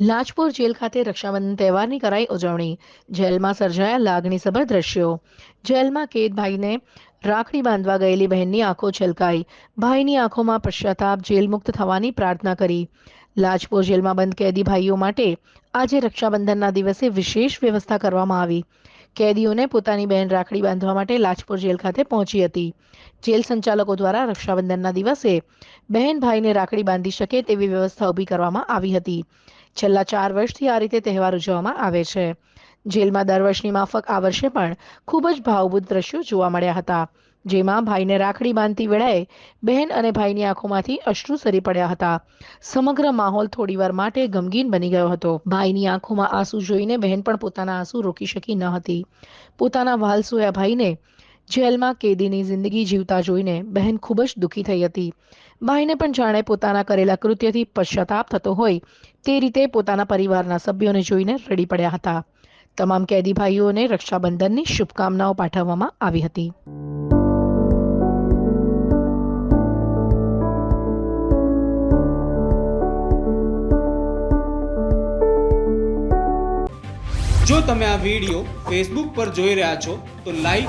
Lajpore jail ખાતે રક્ષાબંધન તહેવારની કરાઈ ઉજવણી. જેલમાં સર્જાયા લાગણીસભર દ્રશ્યો. જેલમાં કેદભાઈને રાખડી બાંધવા ગયેલી બહેનની આંખો છલકાઈ. ભાઈની આંખોમાં પશ્ચાતાપ જેલ મુક્ત થવાની પ્રાર્થના કરી. લાજપોર જેલમાં બંધ કેદી ભાઈઓ માટે આજે રક્ષાબંધનના દિવસે વિશેષ વ્યવસ્થા કરવામાં આવી. કેદીઓને પોતાની બહેન રાખડી બાંધવા માટે લાજપોર જેલ ખાતે પહોંચી હતી. જેલ સંચાલકો દ્વારા રક્ષાબંધનના દિવસે બહેન ભાઈને રાખડી બાંધી શકે તેવી વ્યવસ્થા ઊભી કરવામાં આવી હતી. છેલ્લા ચાર વર્ષથી આ રીતે તહેવાર ઉજવવામાં આવે છે. જેલમાં દર વર્ષની માફક આ વર્ષે પણ ખૂબ જ ભાવભૂત દ્રશ્યો જોવા મળ્યા હતા, જેમાં ભાઈને રાખડી બાંધતી વેળાએ બહેન અને ભાઈની આંખોમાંથી અશ્રુ સરી પડ્યા હતા. સમગ્ર માહોલ થોડીવાર માટે ગમગીન બની ગયો હતો. ભાઈની આંખોમાં આંસુ જોઈને બહેન પણ પોતાના આંસુ રોકી શકી ન હતી. પોતાના વાલસોયા ભાઈને જેલમાં કેદીની જિંદગી જીવતા જોઈને બહેન ખૂબ જ દુઃખી થઈ હતી. ભાઈને પણ જાણે પોતાના કરેલા કૃત્યથી પશ્ચાતાપ થતો હોય તે રીતે પોતાના પરિવારના સભ્યોને જોઈને રડી પડ્યા હતા. તમામ કેદી ભાઈઓને રક્ષાબંધનની શુભકામનાઓ પાઠવવામાં આવી હતી. જો તમે આ વીડિયો ફેસબુક પર જોઈ રહ્યા છો, તો લાઈક